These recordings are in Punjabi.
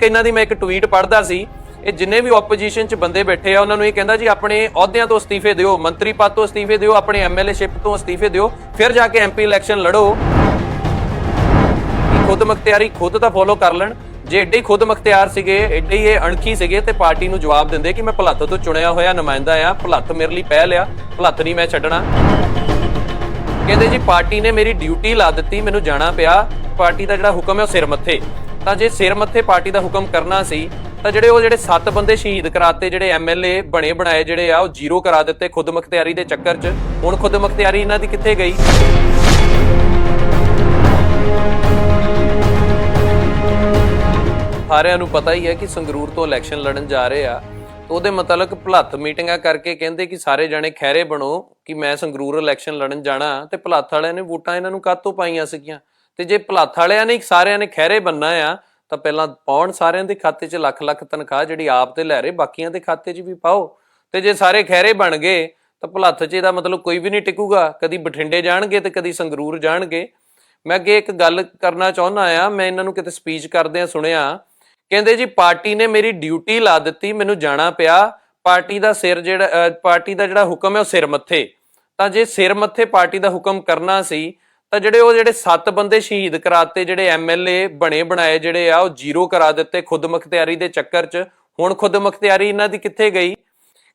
ਇੱਕ ਇਹਨਾਂ ਦੀ ਮੈਂ ਇੱਕ ਟਵੀਟ ਪੜ੍ਹਦਾ ਸੀ, ਇਹ ਜਿੰਨੇ ਵੀ ਆਪੋਜੀਸ਼ਨ 'ਚ ਬੰਦੇ ਬੈਠੇ ਆ, ਉਹਨਾਂ ਨੂੰ ਇਹ ਕਹਿੰਦਾ ਜੀ, ਆਪਣੇ ਅਹੁਦਿਆਂ ਤੋਂ ਅਸਤੀਫੇ ਦਿਓ, ਮੰਤਰੀ ਪਦ ਤੋਂ ਅਸਤੀਫੇ ਦਿਓ, ਆਪਣੇ ਐਮਐਲਏਸ਼ਿਪ ਤੋਂ ਅਸਤੀਫੇ ਦਿਓ, ਫਿਰ ਜਾ ਕੇ ਐਮਪੀ ਇਲੈਕਸ਼ਨ ਲੜੋ। ਖੁਦ ਮਖਤਿਆਰੀ ਖੁਦ ਤਾਂ ਫੋਲੋ ਕਰ ਲੈਣ। ਜੇ ਏਡੇ ਹੀ ਖੁਦ ਮਖਤਿਆਰ ਸੀਗੇ, ਏਡੇ ਹੀ ਇਹ ਅਣਖੀ ਸੀਗੇ ਤੇ ਪਾਰਟੀ ਨੂੰ ਜਵਾਬ ਦਿੰਦੇ ਕਿ ਮੈਂ ਭਲੱਤ ਤੋਂ ਚੁਣਿਆ ਹੋਇਆ ਨੁਮਾਇੰਦਾ ਆ, ਭਲੱਤ ਮੇਰੇ ਲਈ ਪਹਿਲ ਆ, ਭਲੱਤ ਨਹੀਂ ਮੈਂ ਛੱਡਣਾ। ਕਹਿੰਦੇ ਜੀ, ਪਾਰਟੀ ਨੇ ਮੇਰੀ ਡਿਊਟੀ ਲਾ ਦਿੱਤੀ, ਮੈਨੂੰ ਜਾਣਾ ਪਿਆ। ਪਾਰਟੀ ਦਾ ਜਿਹੜਾ ਹੁਕਮ ਹੈ ਉਹ ਸਿਰ ਮੱਥੇ। ਤਾਂ ਜੇ ਸਿਰ ਮੱਥੇ ਪਾਰਟੀ ਦਾ ਹੁਕਮ ਕਰਨਾ ਸੀ, ਤਾਂ ਜਿਹੜੇ ਉਹ ਜਿਹੜੇ ਸੱਤ ਬੰਦੇ ਸ਼ਹੀਦ ਕਰਾਤੇ ਜਿਹੜੇ ਐਮਐਲਏ ਬਣੇ ਬਣਾਏ ਜਿਹੜੇ ਆ, ਉਹ ਜ਼ੀਰੋ ਕਰਾ ਦਿੱਤੇ ਖੁਦ ਮਖਤਿਆਰੀ ਦੇ ਚੱਕਰ 'ਚ। ਹੁਣ ਖੁਦ ਮਖਤਿਆਰੀ ਇਹਨਾਂ ਦੀ ਕਿੱਥੇ ਗਈ? ਸਾਰਿਆਂ ਨੂੰ ਪਤਾ ਹੀ ਹੈ ਕਿ ਸੰਗਰੂਰ ਤੋਂ ਇਲੈਕਸ਼ਨ ਲੜਨ ਜਾ ਰਹੇ ਆ। ਉਹਦੇ ਮੁਤਲਕ ਭਲੱਥ ਮੀਟਿੰਗਾਂ ਕਰਕੇ ਕਹਿੰਦੇ ਕਿ ਸਾਰੇ ਜਣੇ ਖੈਰੇ ਬਣੋ ਕਿ ਮੈਂ ਸੰਗਰੂਰ ਇਲੈਕਸ਼ਨ ਲੜਨ ਜਾਣਾ ਤੇ ਭਲੱਥ ਵਾਲਿਆਂ ਨੇ ਵੋਟਾਂ ਇਹਨਾਂ ਨੂੰ ਕਾਹਤੋਂ ਪਾਈਆਂ ਸੀਗੀਆਂ? ਤੇ ਜੇ ਭਲੱਥ ਵਾਲਿਆਂ ਨੇ ਸਾਰਿਆਂ ਨੇ ਖਹਿਰੇ ਬੰਨਾ ਆ, ਤਾਂ ਪਹਿਲਾਂ ਪਾਉਣ ਸਾਰਿਆਂ ਦੇ ਖਾਤੇ 'ਚ ਲੱਖ ਲੱਖ ਤਨਖਾਹ ਜਿਹੜੀ ਆਪ ਤੇ ਲੈ ਰਹੇ, ਬਾਕੀਆਂ ਦੇ ਖਾਤੇ 'ਚ ਵੀ ਪਾਓ। ਤੇ ਜੇ ਸਾਰੇ ਖਹਿਰੇ ਬਣ ਗਏ, ਤਾਂ ਭਲੱਥ 'ਚ ਇਹਦਾ ਮਤਲਬ ਕੋਈ ਵੀ ਨਹੀਂ ਟਿਕੂਗਾ। ਕਦੀ ਬਠਿੰਡੇ ਜਾਣਗੇ ਤੇ ਕਦੀ ਸੰਗਰੂਰ ਜਾਣਗੇ। ਮੈਂ ਅੱਗੇ ਇੱਕ ਗੱਲ ਕਰਨਾ ਚਾਹੁੰਦਾ ਆ, ਮੈਂ ਇਹਨਾਂ ਨੂੰ ਕਿਤੇ ਸਪੀਚ ਕਰਦੇ ਆ ਸੁਣਿਆ, ਕਹਿੰਦੇ ਜੀ ਪਾਰਟੀ ਨੇ ਮੇਰੀ ਡਿਊਟੀ ਲਾ ਦਿੱਤੀ, ਮੈਨੂੰ ਜਾਣਾ ਪਿਆ। ਪਾਰਟੀ ਦਾ ਸਿਰ ਜਿਹੜਾ ਪਾਰਟੀ ਦਾ ਜਿਹੜਾ ਹੁਕਮ ਹੈ ਉਹ ਸਿਰ ਮੱਥੇ। ਤਾਂ ਜੇ ਸਿਰ ਮੱਥੇ ਪਾਰਟੀ ਦਾ ਹੁਕਮ ਕਰਨਾ ਸੀ ਤਾਂ ਜਿਹੜੇ ਉਹ ਜਿਹੜੇ ਸੱਤ ਬੰਦੇ ਸ਼ਹੀਦ ਕਰਾਤੇ, ਜਿਹੜੇ ਐਮਐਲਏ ਬਣੇ, ਬਣਾਏ ਜਿਹੜੇ ਆ, ਉਹ ਜ਼ੀਰੋ ਕਰਾ ਦਿੱਤੇ ਖੁਦ ਮੁਖਤਿਆਰੀ ਦੇ ਚੱਕਰ 'ਚ। ਹੁਣ ਖੁਦ ਮੁਖਤਿਆਰੀ ਇਹਨਾਂ ਦੀ ਕਿੱਥੇ ਗਈ?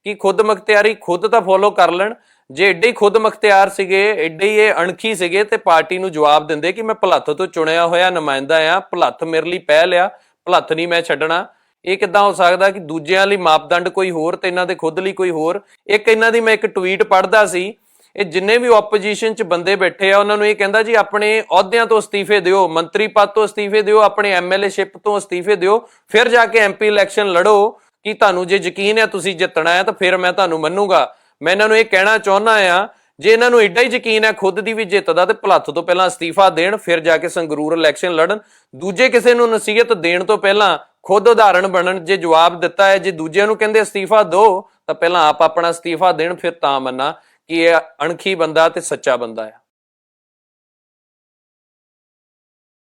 ਕਿ ਖੁਦ ਮੁਖਤਿਆਰੀ ਖੁਦ ਤਾਂ ਫੋਲੋ ਕਰ ਲੈਣ। ਜੇ ਏਡੇ ਹੀ ਖੁਦ ਮੁਖਤਿਆਰ ਸੀਗੇ, ਏਡੇ ਹੀ ਇਹ ਅਣਖੀ ਸੀਗੇ, ਤੇ ਪਾਰਟੀ ਨੂੰ ਜਵਾਬ ਦਿੰਦੇ ਕਿ ਮੈਂ ਭਲੱਥ ਤੋਂ ਚੁਣਿਆ ਹੋਇਆ, ਨੁਮਾਇੰਦਾ ਆ, ਭਲੱਥ ਮੇਰੇ ਲਈ ਪਹਿਲ ਆ, ਭਲੱਥ ਨਹੀਂ ਮੈਂ ਛੱਡਣਾ। ਇਹ ਕਿੱਦਾਂ ਹੋ ਸਕਦਾ ਕਿ ਦੂਜਿਆਂ ਲਈ ਮਾਪਦੰਡ ਕੋਈ ਹੋਰ ਤੇ ਇਹਨਾਂ ਦੇ ਖੁਦ ਲਈ ਕੋਈ ਹੋਰ? ਇੱਕ ਇਹਨਾਂ ਦੀ ਮੈਂ ਇੱਕ ਟਵੀਟ ਪੜ੍ਹਦਾ ਸੀ ਇਹ ਜਿੰਨੇ ਵੀ ਆਪੋਜੀਸ਼ਨ 'ਚ ਬੰਦੇ ਬੈਠੇ ਆ, ਉਹਨਾਂ ਨੂੰ ਇਹ ਕਹਿੰਦਾ ਜੀ, ਆਪਣੇ ਅਹੁਦਿਆਂ ਤੋਂ ਅਸਤੀਫੇ ਦਿਓ, ਮੰਤਰੀ ਪਦ ਤੋਂ ਅਸਤੀਫੇ ਦਿਓ, ਆਪਣੇ ਐਮਐਲਏਸ਼ਿਪ ਤੋਂ ਅਸਤੀਫੇ ਦਿਓ, ਫਿਰ ਜਾ ਕੇ ਐਮਪੀ ਇਲੈਕਸ਼ਨ ਲੜੋ ਕਿ ਤੁਹਾਨੂੰ ਜੇ ਯਕੀਨ ਹੈ ਤੁਸੀਂ ਜਿੱਤਣਾ ਹੈ, ਤਾਂ ਫਿਰ ਮੈਂ ਤੁਹਾਨੂੰ ਮੰਨੂਗਾ। ਮੈਂ ਇਹਨਾਂ ਨੂੰ ਇਹ ਕਹਿਣਾ ਚਾਹੁੰਦਾ ਆ, ਜੇ ਇਹਨਾਂ ਨੂੰ ਏਡਾ ਹੀ ਯਕੀਨ ਹੈ ਖੁਦ ਦੀ ਵੀ ਜਿੱਤ ਦਾ ਤੇ ਭਲੱਥ ਤੋਂ ਪਹਿਲਾਂ ਅਸਤੀਫਾ ਦੇਣ, ਫਿਰ ਜਾ ਕੇ ਸੰਗਰੂਰ ਇਲੈਕਸ਼ਨ ਲੜਨ, ਦੂਜੇ ਕਿਸੇ ਨੂੰ ਨਸੀਹਤ ਦੇਣ ਤੋਂ ਪਹਿਲਾਂ ਖੁਦ ਉਦਾਹਰਣ ਬਣਨ, ਜੇ ਜਵਾਬ ਦਿੱਤਾ ਹੈ, ਜੇ ਦੂਜਿਆਂ ਨੂੰ ਕਹਿੰਦੇ ਅਸਤੀਫਾ ਦਿਓ, ਤਾਂ ਪਹਿਲਾਂ ਆਪ ਆਪਣਾ ਅਸਤੀਫਾ ਦੇਣ, ਫਿਰ ਤਾਂ ਮੰਨਾ। ਕਿ ਇਹ ਅਣਖੀ ਬੰਦਾ ਤੇ ਸੱਚਾ ਬੰਦਾ ਆ।